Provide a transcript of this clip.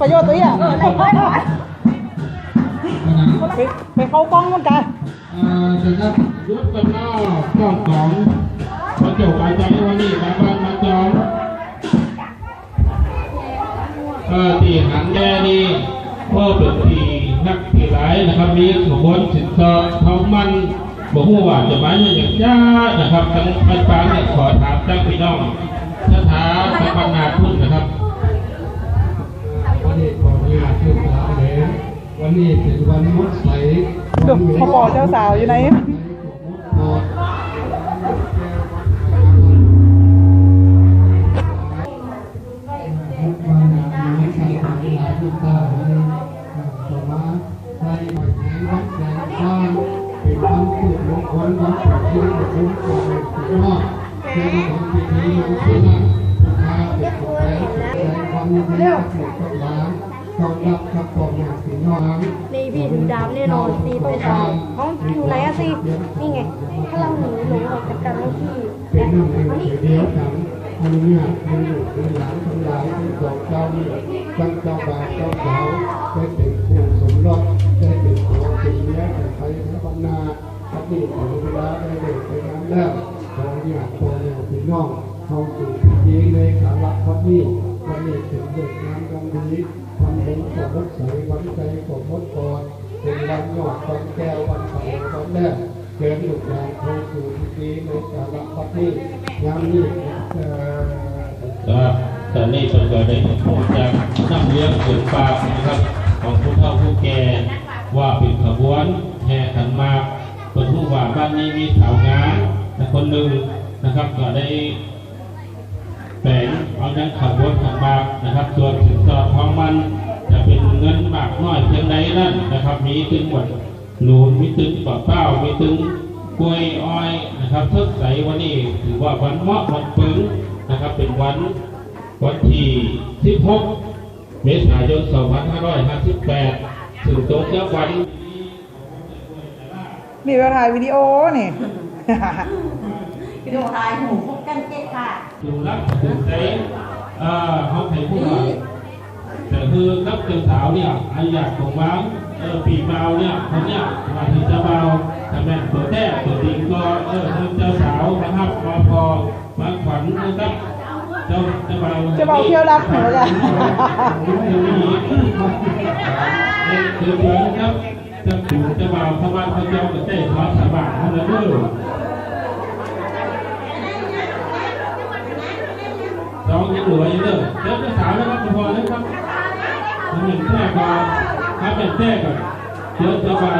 ประโยชน์ตัวเนี้ยเออไหนค่อยหน่อยไปไปเข้ากล้องมันกันเอ่อนะครับยศกันนอกกล้องของพระเจ้าอาจารย์วันนี้มาบ้านมาจอมเอ่อที่หันแดนี่พ่อเป็นทีนักที่หลายนะครับมีขบวนสินสอดเขามันบอกว่าจะมาอย่างจ้านะครับทั้งอาจารย์เนี่ยขอถามตั้งพี่น้องสถาสถานาพุทธนะครับ วันนี้เป็นวันมุดใสดูพ่อปอเจ้าสาวอยู่ไหนปอดมุดมาหนาหนาใส่หลายหลายลูกตาเลยต่อมาใส่หอยแข็งวัดแรงข้างเป็นวันที่มง ควันที่ที่มงคลสุดยอดเป็นของพิธีของที่นั่นผู้ค้าเป็นผู้แทนแสดงความยินดีกับผู้กับหลานต้อนรับกับพ่น้องนี่พี่ถึงดำแน่นอนตีตรงกลางเขาอยู่ไหนอะสินี่ไง ถ้าเราหนีหลงออกจากกันแล้วพี่เป็นหนึ่งเดียวเดียวกันอนุญาตให้ลูกหลานทั้งหลายที่ของเจ้านี่ทั้งเจ้าบ่าวเจ้าสาวได้เป็นคู่สมรสได้เป็นผัวเป็นเมียเป็นไทยทั้งบรรณาครับนี่ถึงเวลาได้เด็กไปงานแล้วขออนุญาตพ่อแม่พี่น้องเข้าสู่พิธีในคาระครับนี่วันนี้ถึงเด็กงานวันนี้ ทำบุญกับวัดใสวันใจกับวัดกอเป็นวันยอดวันแก้ววันเสาวันแรกเดินลูกหลานเข้าสู่พิธีในสาระพัดนี้ยามนี้ก็ตอนนี้เป็นก็ได้พูดจากนั่งเลี้ยงสืบปากนะครับ ของผู้เฒ่าผู้แก่ว่าเป็นขบวนแห่ขันมากเป็นผู้ว่าบ้านนี้มีสาวงามคนหนึ่งนะครับก็ได้แต่งเอานั้นขบวนขันมากนะครับส่วนสินสอดทองมัน นมากน้อยเพียงใดนั่นนะครับ มีถึงหมดหลูนมีถึงปะเป้ามีถึงกล้วยอ้อยนะครับทึกใสวันนี้ถือว่าวันเหมาะวันปึงนะครับ เป็นวันวันที่16เมษายน2558ถึงตรงกับวันมีเวลาถ่ายวิดีโอนี่พี่ดูทายหูพบกันเจ๊ค่ะดูรักถึงใจเอ่อเขาให้พูดว่า แต่คือรับเจ้าสาวเนี่ยไอ้อยากของว้างเออปีเบาเนี่ยคนเนี่ยมาถึงจะเบาแต่แม่นตัวแท้ตัวจริงก็เออทางเจ้าสาวนะครับมาพอมาขวัญนะครับเจ้าเจ้าเบาจะเบาเที่ยวรักเหรอจ๊ะคือเพื่อนครับจะถูกจะเบาพระบ้านพระเจ้าก็ได้ขอสาบานเท่านั้นเด้อสองยังเหลืออยู่เด้อเดี๋ยวจะสาวนะครับพอแล้วครับ หนึ่งแท้ก่อนถ้าเป็นแท้ก่อนเดี๋ยวจะเบา